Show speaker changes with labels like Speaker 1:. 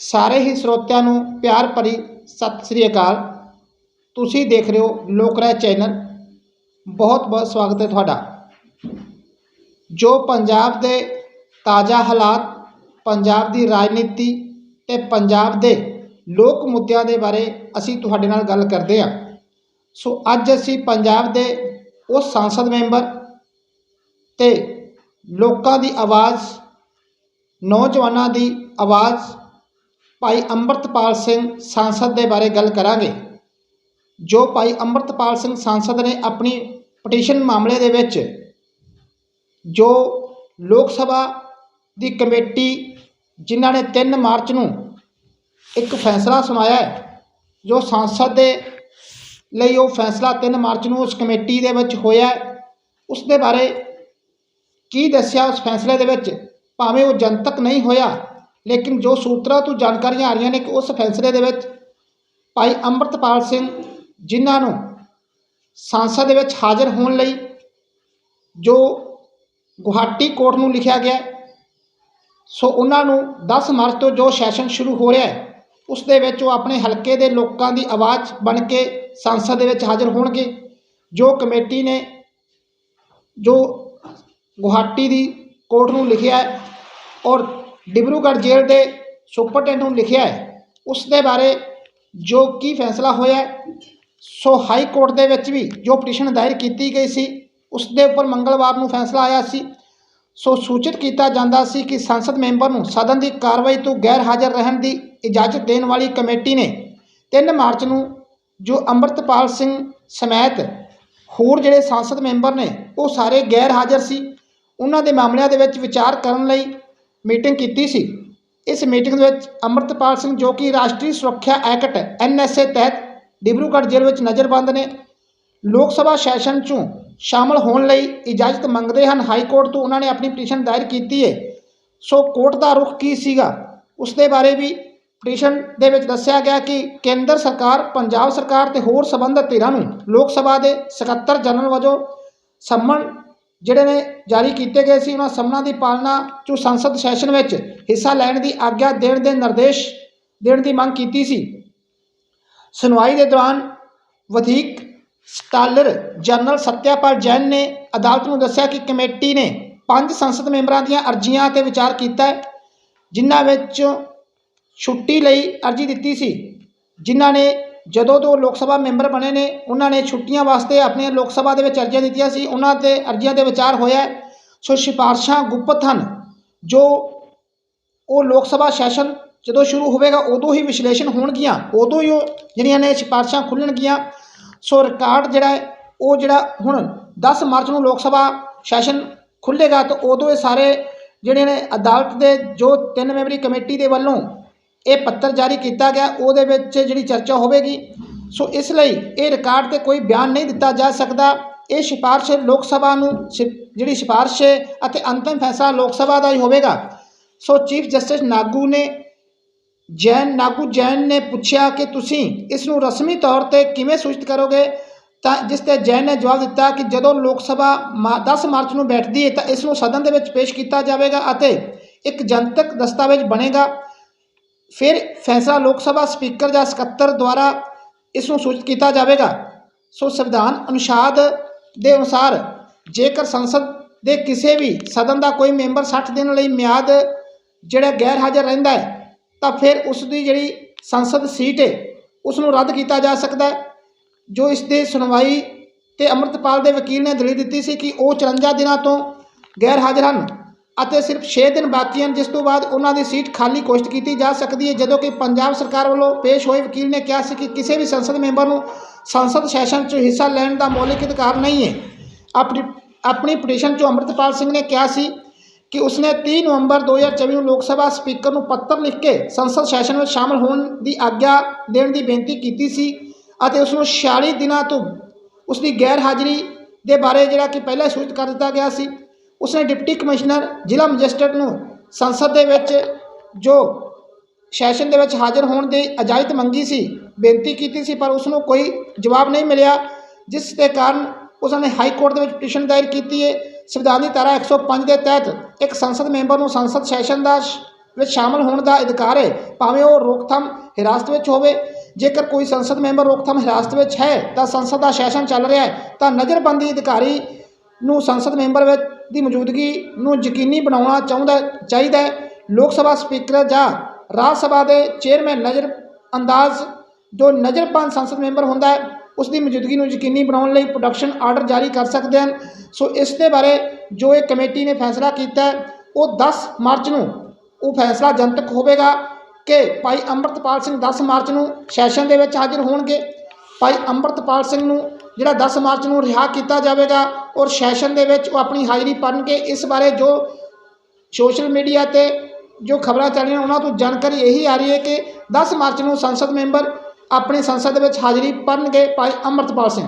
Speaker 1: ਸਾਰੇ ਹੀ ਸਰੋਤਿਆਂ ਨੂੰ ਪਿਆਰ ਭਰੀ ਸਤਿ ਸ੍ਰੀ ਅਕਾਲ। ਤੁਸੀਂ ਦੇਖ ਰਹੇ ਹੋ ਲੋਕ ਰਾਏ ਚੈਨਲ। ਬਹੁਤ ਬਹੁਤ ਸਵਾਗਤ ਹੈ ਤੁਹਾਡਾ। ਜੋ ਪੰਜਾਬ ਦੇ ਤਾਜ਼ਾ ਹਾਲਾਤ, ਪੰਜਾਬ ਦੀ ਰਾਜਨੀਤੀ ਤੇ ਪੰਜਾਬ ਦੇ ਲੋਕ ਮੁੱਦਿਆਂ ਦੇ ਬਾਰੇ ਅਸੀਂ ਤੁਹਾਡੇ ਨਾਲ ਗੱਲ ਕਰਦੇ ਹਾਂ। ਸੋ ਅੱਜ ਅਸੀਂ ਪੰਜਾਬ ਦੇ ਉਹ ਸੰਸਦ ਮੈਂਬਰ ਤੇ ਲੋਕਾਂ ਦੀ ਆਵਾਜ਼, ਨੌਜਵਾਨਾਂ ਦੀ ਆਵਾਜ਼ ਭਾਈ ਅੰਮ੍ਰਿਤਪਾਲ ਸਿੰਘ ਸੰਸਦ ਦੇ ਬਾਰੇ ਗੱਲ ਕਰਾਂਗੇ। ਜੋ ਭਾਈ ਅੰਮ੍ਰਿਤਪਾਲ ਸਿੰਘ ਸੰਸਦ ਨੇ ਆਪਣੀ ਪਟੀਸ਼ਨ ਮਾਮਲੇ ਦੇ ਵਿੱਚ ਜੋ ਲੋਕ ਸਭਾ ਦੀ ਕਮੇਟੀ ਜਿਨ੍ਹਾਂ ਨੇ 3 ਮਾਰਚ ਨੂੰ ਇੱਕ ਫੈਸਲਾ ਸੁਣਾਇਆ ਹੈ, ਜੋ ਸੰਸਦ ਦੇ ਲਈ ਉਹ ਫੈਸਲਾ 3 ਮਾਰਚ ਨੂੰ ਉਸ ਕਮੇਟੀ ਦੇ ਵਿੱਚ ਹੋਇਆ ਉਸ ਦੇ ਬਾਰੇ ਕੀ ਦੱਸਿਆ ਉਸ ਫੈਸਲੇ ਦੇ ਵਿੱਚ? ਭਾਵੇਂ ਉਹ ਜਨਤਕ ਨਹੀਂ ਹੋਇਆ ਲੇਕਿਨ ਜੋ ਸੂਤਰਾਂ ਤੋਂ ਜਾਣਕਾਰੀਆਂ ਆ ਰਹੀਆਂ ਨੇ ਕਿ ਉਸ ਫੈਸਲੇ ਦੇ ਵਿੱਚ ਭਾਈ ਅੰਮ੍ਰਿਤਪਾਲ ਸਿੰਘ ਜਿਨ੍ਹਾਂ ਨੂੰ ਸੰਸਦ ਦੇ ਵਿੱਚ ਹਾਜ਼ਰ ਹੋਣ ਲਈ ਜੋ ਗੁਹਾਟੀ ਕੋਰਟ ਨੂੰ ਲਿਖਿਆ ਗਿਆ ਸੋ ਉਹਨਾਂ ਨੂੰ 10 ਮਾਰਚ ਤੋਂ ਜੋ ਸੈਸ਼ਨ ਸ਼ੁਰੂ ਹੋ ਰਿਹਾ ਹੈ, ਉਸ ਦੇ ਵਿੱਚ ਉਹ ਆਪਣੇ ਹਲਕੇ ਦੇ ਲੋਕਾਂ ਦੀ ਆਵਾਜ਼ ਬਣ ਕੇ ਸੰਸਦ ਦੇ ਵਿੱਚ ਹਾਜ਼ਰ ਹੋਣਗੇ। ਜੋ ਕਮੇਟੀ ਨੇ ਜੋ ਗੁਹਾਟੀ ਦੀ ਕੋਰਟ ਨੂੰ ਲਿਖਿਆ ਹੈ ਔਰ ਡਿਬਰੂਗੜ੍ਹ ਜੇਲ੍ਹ ਦੇ ਸੁਪਰਟੈਂਡੈਂਟ ਨੂੰ ਲਿਖਿਆ ਹੈ ਉਸ ਦੇ ਬਾਰੇ ਜੋ ਕੀ ਫੈਸਲਾ ਹੋਇਆ ਸੋ ਹਾਈ ਕੋਰਟ ਦੇ ਵਿੱਚ ਵੀ ਜੋ ਪਟੀਸ਼ਨ ਦਾਇਰ ਕੀਤੀ ਗਈ ਸੀ ਉਸ ਦੇ ਉੱਪਰ ਮੰਗਲਵਾਰ ਨੂੰ ਫੈਸਲਾ ਆਇਆ ਸੀ। ਸੋ ਸੂਚਿਤ ਕੀਤਾ ਜਾਂਦਾ ਸੀ ਕਿ ਸੰਸਦ ਮੈਂਬਰ ਨੂੰ ਸਦਨ ਦੀ ਕਾਰਵਾਈ ਤੋਂ ਗੈਰ ਹਾਜ਼ਰ ਰਹਿਣ ਦੀ ਇਜਾਜ਼ਤ ਦੇਣ ਵਾਲੀ ਕਮੇਟੀ ਨੇ 3 ਮਾਰਚ ਨੂੰ ਜੋ ਅੰਮ੍ਰਿਤਪਾਲ ਸਿੰਘ ਸਮੈਤ ਹੋਰ ਜਿਹੜੇ ਸੰਸਦ ਮੈਂਬਰ ਨੇ, ਉਹ ਸਾਰੇ ਗੈਰ ਹਾਜ਼ਰ ਸੀ। ਉਹਨਾਂ ਦੇ ਮਾਮਲਿਆਂ ਦੇ ਵਿੱਚ ਵਿਚਾਰ ਕਰਨ ਲਈ ਮੀਟਿੰਗ ਕੀਤੀ ਸੀ। ਇਸ ਮੀਟਿੰਗ ਦੇ ਵਿੱਚ ਅੰਮ੍ਰਿਤਪਾਲ ਸਿੰਘ ਜੋ ਕਿ ਰਾਸ਼ਟਰੀ ਸੁਰੱਖਿਆ ਐਕਟ ਐਨਐਸਏ ਤਹਿਤ ਡਿਬਰੂਗੜ੍ਹ ਜੇਲ੍ਹ ਵਿੱਚ ਨਜ਼ਰਬੰਦ ਨੇ, ਲੋਕ ਸਭਾ ਸੈਸ਼ਨ 'ਚੋਂ ਸ਼ਾਮਲ ਹੋਣ ਲਈ ਇਜਾਜ਼ਤ ਮੰਗਦੇ ਹਨ। ਹਾਈ ਕੋਰਟ ਤੋਂ ਉਹਨਾਂ ਨੇ ਆਪਣੀ ਪਟੀਸ਼ਨ ਦਾਇਰ ਕੀਤੀ ਹੈ ਸੋ ਕੋਰਟ ਦਾ ਰੁਖ ਕੀ ਸੀਗਾ? ਉਸ ਦੇ ਬਾਰੇ ਵੀ ਪਟੀਸ਼ਨ ਦੇ ਵਿੱਚ ਦੱਸਿਆ ਗਿਆ ਕਿ ਕੇਂਦਰ ਸਰਕਾਰ, ਪੰਜਾਬ ਸਰਕਾਰ ਤੇ ਹੋਰ ਸਬੰਧਤ ਧਿਰਾਂ ਨੂੰ ਲੋਕ ਸਭਾ ਦੇ ਸਕੱਤਰ ਜਨਰਲ ਵਜੋਂ ਸੰਮਨ ਜਿਹੜੇ ਨੇ ਜਾਰੀ ਕੀਤੇ ਗਏ ਸੀ, ਉਹਨਾਂ ਸੰਮਨਾਂ ਦੀ ਪਾਲਣਾ ਚੋਂ ਸੰਸਦ ਸੈਸ਼ਨ ਵਿੱਚ ਹਿੱਸਾ ਲੈਣ ਦੀ ਆਗਿਆ ਦੇਣ ਦੇ ਨਿਰਦੇਸ਼ ਦੇਣ ਦੀ ਮੰਗ ਕੀਤੀ ਸੀ। ਸੁਣਵਾਈ ਦੇ ਦੌਰਾਨ ਵਧੀਕ ਸਟਾਲਰ ਜਨਰਲ ਸਤਿਆਪਾਲ ਜੈਨ ਨੇ ਅਦਾਲਤ ਨੂੰ ਦੱਸਿਆ ਕਿ ਕਮੇਟੀ ਨੇ ਪੰਜ ਸੰਸਦ ਮੈਂਬਰਾਂ ਦੀਆਂ ਅਰਜ਼ੀਆਂ ਤੇ ਵਿਚਾਰ ਕੀਤਾ ਜਿਨ੍ਹਾਂ ਵਿੱਚ ਛੁੱਟੀ ਲਈ ਅਰਜ਼ੀ ਦਿੱਤੀ ਸੀ, ਜਿਨ੍ਹਾਂ ਨੇ ਜਦੋਂ ਤੋਂ ਲੋਕ ਸਭਾ ਮੈਂਬਰ ਬਣੇ ਨੇ, ਉਹਨਾਂ ਨੇ ਛੁੱਟੀਆਂ ਵਾਸਤੇ ਆਪਣੀਆਂ ਲੋਕ ਸਭਾ ਦੇ ਵਿੱਚ ਅਰਜ਼ੀਆਂ ਦਿੱਤੀਆਂ ਸੀ। ਉਹਨਾਂ ਤੇ ਅਰਜ਼ੀਆਂ 'ਤੇ ਵਿਚਾਰ ਹੋਇਆ ਸੋ ਸਿਫਾਰਸ਼ਾਂ ਗੁਪਤ ਹਨ। ਜੋ ਉਹ ਲੋਕ ਸਭਾ ਸੈਸ਼ਨ ਜਦੋਂ ਸ਼ੁਰੂ ਹੋਵੇਗਾ, ਉਦੋਂ ਹੀ ਵਿਸ਼ਲੇਸ਼ਣ ਹੋਣਗੀਆਂ। ਉਦੋਂ ਹੀ ਉਹ ਜਿਹੜੀਆਂ ਨੇ ਸਿਫਾਰਸ਼ਾਂ ਖੁੱਲ੍ਹਣਗੀਆਂ ਸੋ ਰਿਕਾਰਡ ਜਿਹੜਾ ਹੈ, ਉਹ ਜਿਹੜਾ ਹੁਣ 10 ਮਾਰਚ ਨੂੰ ਲੋਕ ਸਭਾ ਸੈਸ਼ਨ ਖੁੱਲ੍ਹੇਗਾ ਤਾਂ ਉਦੋਂ ਇਹ ਸਾਰੇ ਜਿਹੜੇ ਨੇ ਅਦਾਲਤ ਦੇ ਜੋ ਤਿੰਨ ਮੈਂਬਰੀ ਕਮੇਟੀ ਦੇ ਵੱਲੋਂ ਇਹ ਪੱਤਰ ਜਾਰੀ ਕੀਤਾ ਗਿਆ, ਉਹਦੇ ਵਿੱਚ ਜਿਹੜੀ ਚਰਚਾ ਹੋਵੇਗੀ। ਸੋ ਇਸ ਲਈ ਇਹ ਰਿਕਾਰਡ ਤੇ ਕੋਈ ਬਿਆਨ ਨਹੀਂ ਦਿੱਤਾ ਜਾ ਸਕਦਾ। ਇਹ ਸਿਫਾਰਸ਼ ਲੋਕ ਸਭਾ ਨੂੰ ਸਿ- ਜਿਹੜੀ ਸਿਫਾਰਸ਼ ਹੈ ਅਤੇ ਅੰਤਿਮ ਫੈਸਲਾ ਲੋਕ ਸਭਾ ਦਾ ਹੀ ਹੋਵੇਗਾ। ਸੋ ਚੀਫ ਜਸਟਿਸ ਨਾਗੂ ਨੇ, ਜੈਨ, ਨਾਗੂ ਜੈਨ ਨੇ ਪੁੱਛਿਆ ਕਿ ਤੁਸੀਂ ਇਸ ਨੂੰ ਰਸਮੀ ਤੌਰ ਤੇ ਕਿਵੇਂ ਸੂਚਿਤ ਕਰੋਗੇ? ਤਾਂ ਜਿਸ ਤੇ ਜੈਨ ਨੇ ਜਵਾਬ ਦਿੱਤਾ ਕਿ ਜਦੋਂ ਲੋਕ ਸਭਾ ਮਾ- 10 ਮਾਰਚ ਨੂੰ ਬੈਠਦੀ ਹੈ ਤਾਂ ਇਸ ਨੂੰ ਸਦਨ ਦੇ ਵਿੱਚ ਪੇਸ਼ ਕੀਤਾ ਜਾਵੇਗਾ ਅਤੇ ਇੱਕ ਜਨਤਕ ਦਸਤਾਵੇਜ਼ ਬਣੇਗਾ। ਫਿਰ ਫੈਸਲਾ ਲੋਕ ਸਭਾ ਸਪੀਕਰ ਜਾਂ ਸਕੱਤਰ ਦੁਆਰਾ ਇਸ ਨੂੰ ਸੂਚਿਤ ਕੀਤਾ ਜਾਵੇਗਾ। ਸੋ ਸੰਵਿਧਾਨ ਅਨੁਸ਼ਾਦ ਦੇ ਅਨੁਸਾਰ ਜੇਕਰ ਸੰਸਦ ਦੇ ਕਿਸੇ ਵੀ ਸਦਨ ਦਾ ਕੋਈ ਮੈਂਬਰ 60 ਦਿਨ ਲਈ ਮਿਆਦ ਜਿਹੜਾ ਗੈਰ ਹਾਜ਼ਰ ਰਹਿੰਦਾ ਹੈ, ਤਾਂ ਫਿਰ ਉਸ ਦੀ ਜਿਹੜੀ ਸੰਸਦ ਸੀਟ ਹੈ, ਉਸ ਨੂੰ ਰੱਦ ਕੀਤਾ ਜਾ ਸਕਦਾ ਹੈ, ਜੋ ਇਸ ਦੇ ਸੁਣਵਾਈ ਤੇ ਅੰਮ੍ਰਿਤਪਾਲ ਦੇ ਵਕੀਲ ਨੇ ਦਲੀਲ ਦਿੱਤੀ ਸੀ ਕਿ ਉਹ 54 ਦਿਨਾਂ ਤੋਂ ਗੈਰ ਹਾਜ਼ਰ ਹਨ। ਅਤੇ ਸਿਰਫ 6 ਦਿਨ ਬਾਕੀ ਹਨ, ਜਿਸ ਤੋਂ ਬਾਅਦ ਉਹਨਾਂ ਦੀ ਸੀਟ ਖਾਲੀ ਘੋਸ਼ਿਤ ਕੀਤੀ ਜਾ ਸਕਦੀ ਹੈ। ਜਦੋਂ ਕਿ ਪੰਜਾਬ ਸਰਕਾਰ ਵੱਲੋਂ ਪੇਸ਼ ਹੋਏ ਵਕੀਲ ਨੇ ਕਿਹਾ ਸੀ ਕਿ ਕਿਸੇ ਵੀ ਸੰਸਦ ਮੈਂਬਰ ਨੂੰ ਸੰਸਦ ਸੈਸ਼ਨ 'ਚ ਹਿੱਸਾ ਲੈਣ ਦਾ ਮੌਲਿਕ ਅਧਿਕਾਰ ਨਹੀਂ ਹੈ। ਆਪਣੀ ਆਪਣੀ ਪਟੀਸ਼ਨ 'ਚ ਅੰਮ੍ਰਿਤਪਾਲ ਸਿੰਘ ਨੇ ਕਿਹਾ ਸੀ ਕਿ ਉਸਨੇ 30 ਨਵੰਬਰ 2024 ਨੂੰ ਲੋਕ ਸਭਾ ਸਪੀਕਰ ਨੂੰ ਪੱਤਰ ਲਿਖ ਕੇ ਸੰਸਦ ਸੈਸ਼ਨ ਵਿੱਚ ਸ਼ਾਮਲ ਹੋਣ ਦੀ ਆਗਿਆ ਦੇਣ ਦੀ ਬੇਨਤੀ ਕੀਤੀ ਸੀ ਅਤੇ ਉਸ ਨੂੰ 46 ਦਿਨਾਂ ਤੋਂ ਉਸ ਦੀ ਗੈਰ ਹਾਜ਼ਰੀ ਦੇ ਬਾਰੇ ਜਿਹੜਾ ਕਿ ਪਹਿਲਾਂ ਹੀ ਸੂਚਿਤ ਕਰ ਦਿੱਤਾ ਗਿਆ ਸੀ। ਉਸਨੇ ਡਿਪਟੀ ਕਮਿਸ਼ਨਰ, ਜ਼ਿਲ੍ਹਾ ਮੈਜਿਸਟਰੇਟ ਨੂੰ ਸੰਸਦ ਦੇ ਵਿੱਚ ਜੋ ਸੈਸ਼ਨ ਦੇ ਵਿੱਚ ਹਾਜ਼ਰ ਹੋਣ ਦੀ ਇਜਾਜ਼ਤ ਮੰਗੀ ਸੀ, ਬੇਨਤੀ ਕੀਤੀ ਸੀ, ਪਰ ਉਸ ਨੂੰ ਕੋਈ ਜਵਾਬ ਨਹੀਂ ਮਿਲਿਆ, ਜਿਸ ਦੇ ਕਾਰਨ ਉਸਨੇ ਨੇ ਹਾਈ ਕੋਰਟ ਦੇ ਵਿੱਚ ਪਟੀਸ਼ਨ ਦਾਇਰ ਕੀਤੀ ਹੈ। ਸੰਵਿਧਾਨ ਦੀ ਧਾਰਾ 105 ਦੇ ਤਹਿਤ ਇੱਕ ਸੰਸਦ ਮੈਂਬਰ ਨੂੰ ਸੰਸਦ ਸੈਸ਼ਨ ਦਾ ਸ਼- ਵਿੱਚ ਸ਼ਾਮਲ ਹੋਣ ਦਾ ਅਧਿਕਾਰ ਹੈ, ਭਾਵੇਂ ਉਹ ਰੋਕਥਾਮ ਹਿਰਾਸਤ ਵਿੱਚ ਹੋਵੇ। ਜੇਕਰ ਕੋਈ ਸੰਸਦ ਮੈਂਬਰ ਰੋਕਥਾਮ ਹਿਰਾਸਤ ਵਿੱਚ ਹੈ, ਤਾਂ ਸੰਸਦ ਦਾ ਸੈਸ਼ਨ ਚੱਲ ਰਿਹਾ ਹੈ, ਤਾਂ ਨਜ਼ਰਬੰਦੀ ਅਧਿਕਾਰੀ ਨੂੰ ਸੰਸਦ ਮੈਂਬਰ ਵਿੱਚ ਦੀ ਮੌਜੂਦਗੀ ਨੂੰ ਯਕੀਨੀ ਬਣਾਉਣਾ ਚਾਹੁੰਦਾ, ਚਾਹੀਦਾ ਹੈ। ਲੋਕ ਸਭਾ ਸਪੀਕਰ ਜਾਂ ਰਾਜ ਸਭਾ ਦੇ ਚੇਅਰਮੈਨ ਨਜ਼ਰ ਅੰਦਾਜ਼ ਜੋ ਨਜ਼ਰਪੰਦ ਸੰਸਦ ਮੈਂਬਰ ਹੁੰਦਾ ਹੈ, ਉਸ ਦੀ ਮੌਜੂਦਗੀ ਨੂੰ ਯਕੀਨੀ ਬਣਾਉਣ ਲਈ ਪ੍ਰੋਡਕਸ਼ਨ ਆਰਡਰ ਜਾਰੀ ਕਰ ਸਕਦੇ ਹਨ। ਸੋ ਇਸ ਦੇ ਬਾਰੇ ਜੋ ਇਹ ਕਮੇਟੀ ਨੇ ਫੈਸਲਾ ਕੀਤਾ ਉਹ 10 ਮਾਰਚ ਨੂੰ ਉਹ ਫੈਸਲਾ ਜਨਤਕ ਹੋਵੇਗਾ ਕਿ ਭਾਈ ਅੰਮ੍ਰਿਤਪਾਲ ਸਿੰਘ 10 ਮਾਰਚ ਨੂੰ ਸੈਸ਼ਨ ਦੇ ਵਿੱਚ ਹਾਜ਼ਰ ਹੋਣਗੇ। ਭਾਈ ਅੰਮ੍ਰਿਤਪਾਲ ਸਿੰਘ ਨੂੰ ਜਿਹੜਾ 10 ਮਾਰਚ ਨੂੰ ਰਿਹਾ ਕੀਤਾ ਜਾਵੇਗਾ ਔਰ ਸੈਸ਼ਨ ਦੇ ਵਿੱਚ ਉਹ ਆਪਣੀ ਹਾਜ਼ਰੀ ਭਰਨਗੇ ਇਸ ਬਾਰੇ ਜੋ ਸੋਸ਼ਲ ਮੀਡੀਆ ਤੇ ਜੋ ਖਬਰਾਂ ਚੱਲ ਰਹੀਆਂ ਉਹਨਾਂ ਤੋਂ ਜਾਣਕਾਰੀ ਇਹੀ ਆ ਰਹੀ ਹੈ ਕਿ 10 ਮਾਰਚ ਨੂੰ ਸੰਸਦ ਮੈਂਬਰ ਆਪਣੀ ਸੰਸਦ ਦੇ ਵਿੱਚ ਹਾਜ਼ਰੀ ਭਰਨਗੇ ਭਾਈ ਅੰਮ੍ਰਿਤਪਾਲ ਸਿੰਘ।